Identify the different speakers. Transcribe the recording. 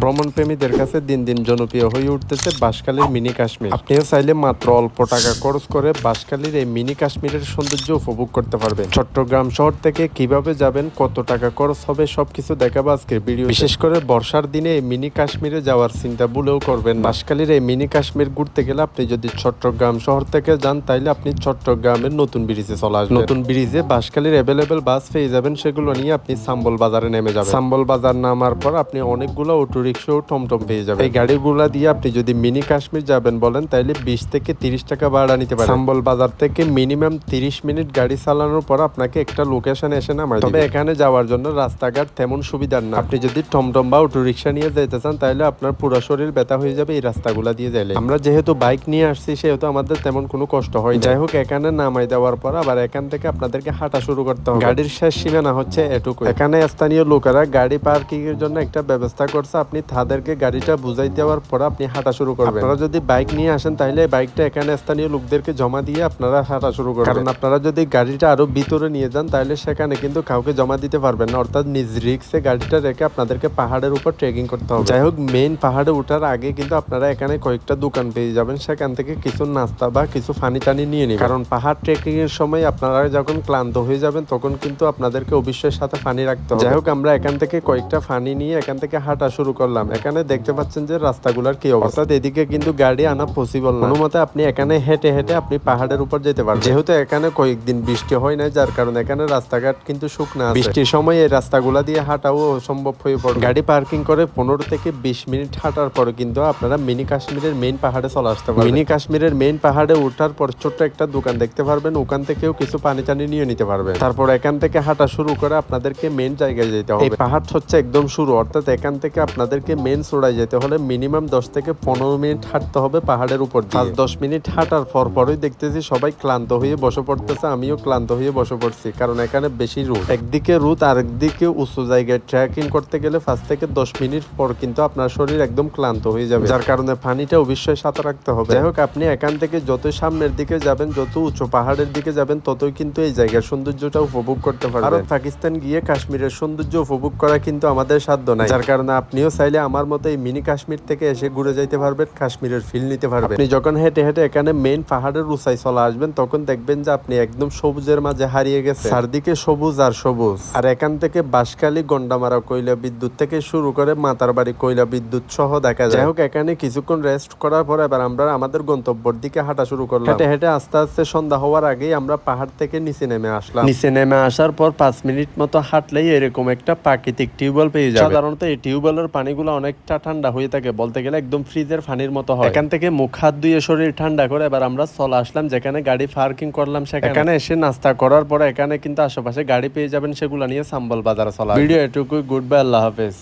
Speaker 1: ভ্রমণ প্রেমীদের কাছে দিন দিন জনপ্রিয় হয়ে উঠতেছে বাঁশখালীর মিনি কাশ্মীর। আপনিও চাইলে মাত্র অল্প টাকা খরচ করে বাঁশখালীর এই মিনি কাশ্মীরের সৌন্দর্য উপভোগ করতে পারবেন। চট্টগ্রাম শহর থেকে কীভাবে যাবেন, কত টাকা খরচ হবে সবকিছু দেখাবো আজকের ভিডিও বিশেষ করে বর্ষার দিনে এই মিনি কাশ্মীরে যাওয়ার চিন্তা ভুলেও করবেন। বাঁশখালীর এই মিনি কাশ্মীর ঘুরতে গেলে আপনি যদি চট্টগ্রাম শহর থেকে যান, তাইলে আপনি চট্টগ্রামের নতুন ব্রিজে চলে আসবেন। নতুন ব্রিজে বাঁশখালীর অ্যাভেলেবেল বাস পেয়ে যাবেন, সেগুলো নিয়ে আপনি সাম্বল বাজারে নেমে যাবেন। সাম্বল বাজার নামার পর আপনি অনেকগুলো অটো রিক্সা ও টমটম পেয়ে যাবেন। এই গাড়িগুলা দিয়ে আপনি যদি মিনি কাশ্মীর যাবেন বলেন তাইলে বিশ থেকে তিরিশ টাকা ভাড়া নিতে পারেন। সাম্বল বাজার থেকে মিনিমাম তিরিশ মিনিট গাড়ি চালানোর পর আপনাকে একটা লোকেশন এসে নামায় তবে এখানে যাওয়ার জন্য রাস্তাঘাট তেমন সুবিধার না। আপনি যদি টমটম বা অটো রিক্সা নিয়ে যেতে চান তাহলে আপনার পুরো শরীর ব্যথা হয়ে যাবে এই রাস্তাগুলা দিয়ে যাইলে। আমরা যেহেতু বাইক নিয়ে আসছি সেহেতু আমাদের তেমন কোনো কষ্ট হয় যাই হোক এখানে নামাই দেওয়ার পর আবার এখান থেকে আপনাদেরকে হাঁটা শুরু করতে হবে। গাড়ির শেষ সীমানা হচ্ছে এটুকু এখানে স্থানীয় লোকেরা গাড়ি পার্কিং এর জন্য একটা ব্যবস্থা করছে। আপনি তাদেরকে গাড়িটা বুঝাই দেওয়ার পর আপনি হাঁটা শুরু করবেন। আপনারা যদি বাইক নিয়ে আসেন তাহলে বাইকটা এখানে স্থানীয় লোকদেরকে জমা দিয়ে আপনারা হাঁটা শুরু করবেন। কারণ আপনারা যদি গাড়িটা আরও ভিতরে নিয়ে যান তাহলে সেখানে কিন্তু কাউকে জমা দিতে পারবেন না। অর্থাৎ নিজ রিক্সে গাড়িটা রেখে আপনাদেরকে পাহাড়ের উপর ট্রেকিং করতে হবে। যাই হোক মেইন পাহাড়ে ওঠার আগে কিন্তু আপনারা এখানে কয়েকটা দোকান পেয়ে যাবেন। সেখান থেকে কিছু নাস্তা বা কিছু ফানি টানি নিয়ে নিন কারণ পাহাড় ট্রেকিং এর সময় আপনারা যখন ক্লান্ত হয়ে যাবেন তখন কিন্তু আপনাদেরকে অবশ্যই সাথে ফানি রাখতে হবে। যাই হোক আমরা এখান থেকে কয়েকটা ফানি নিয়ে এখান থেকে হাঁটা শুরু করলাম। এখানে দেখতে পাচ্ছেন যে রাস্তাগুলোর কি অবস্থা। এদিকে কিন্তু গাড়ি আনা পসিবল না। মতে আপনি এখানে হেঁটে হেঁটে আপনি পাহাড়ের উপর যেতে পারবেন। যেহেতু এখানে কয়েকদিন বৃষ্টি হয় না যার কারণে এখানে রাস্তাঘাট কিন্তু শুকনা বৃষ্টির সময় এই রাস্তাগুলা দিয়ে হাঁটাও অসম্ভব হয়ে পড়ে গাড়ি পার্কিং করে পনেরো থেকে বিশ মিনিট হাঁটার পরে কিন্তু আপনারা মিনি কাশ্মীরের মেইন পাহাড়ে চলে আসতে পারবেন। মিনি কাশ্মীরের মেইন পাহাড়ে ওঠার পর ছোট্ট একটা দোকান দেখতে পারবেন। ওখান থেকেও কিছু পানি টানি নিয়ে নিতে পারবেন। তারপর এখান থেকে হাঁটা শুরু করে আপনাদেরকে মেইন জায়গায় যেতে হবে। এই পাহাড় হচ্ছে একদম শুরু। অর্থাৎ এখান থেকে আপনাদেরকে মেইন চূড়ায় যেতে হলে মিনিমাম দশ থেকে পনেরো মিনিট হাঁটতে হবে পাহাড়ের উপর পাঁচ দশ মিনিট হাঁটার পর পরই দেখতেছি সবাই ক্লান্ত হয়ে বসে পড়তেছে আমিও ক্লান্ত হয়ে বসে পড়ছি কারণ এখানে বেশি রুট একদিকে রুট আর একদিকে উঁচু জায়গায় ট্রেকিং করতে গেলে পাঁচ থেকে দশ মিনিট পর কিন্তু আপনার শরীর একদম ক্লান্ত হয়ে যাবে। যার কারণে পানিটা অবশ্যই সাথে রাখতে হবে। যাই হোক আপনি এখান থেকে যত সামনের দিকে যাবেন যত উঁচু পাহাড়ের দিকে যাবেন ততই কিন্তু এই জায়গার সৌন্দর্যটা উপভোগ করতে পারবেন। ভারত পাকিস্তান গিয়ে কাশ্মীরের সৌন্দর্য উপভোগ করা কিন্তু আমাদের সাধ্য নাই। যার কারণে আপনিও চাইলে আমার মতো এই মিনি কাশ্মীর থেকে এসে ঘুরে যাইতে পারবেন, কাশ্মীরের ফিল নিতে পারবেন। আপনি যখন হেঁটে হেঁটে এখানে মেইন পাহাড়ের উঁচাই চলে আসবেন, তখন দেখবেন যে আপনি একদম সবুজের মাঝে হারিয়ে গেছে চারদিকে সবুজ আর সবুজ। আর এখান থেকে বাঁশখালী, গন্ডামারা কয়লা বিদ্যুৎ থেকে শুরু করে মাতার বাড়ি কয়লা বিদ্যুৎ সহ দেখা যায়। হোক, এখানে কিছুক্ষণ রেস্ট করার পর এবার আমরা আমাদের গন্তব্যের দিকে হাঁটা শুরু করলাম। হেঁটে হেঁটে আস্তে আস্তে সন্ধ্যা হওয়ার আগেই আমরা পাহাড় থেকে নিচে নেমে আসলাম। নিচে নেমে আসার পর পাঁচ মিনিট মতো হাঁটলেই এরকম একটা প্রাকৃতিক টিউবওয়েল পেয়ে যাবে সাধারণত এই টিউবওয়েলের পানিগুলো অনেকটা ঠান্ডা হয়ে থাকে। বলতে গেলে একদম ফ্রিজের পানির মতো হয়। এখান থেকে মুখ হাত ধুয়ে শরীর ঠান্ডা করে এবার আমরা চলে আসলাম যেখানে গাড়ি পার্কিং করলাম সেখানে। এসে নাস্তা করার পরে এখানে কিন্তু আশেপাশে গাড়ি পেয়ে যাবেন সেগুলো নিয়ে সাম্বল বাজারে চলা ভিডিও এটুকুই গুড বাই আল্লাহ হাফেজ।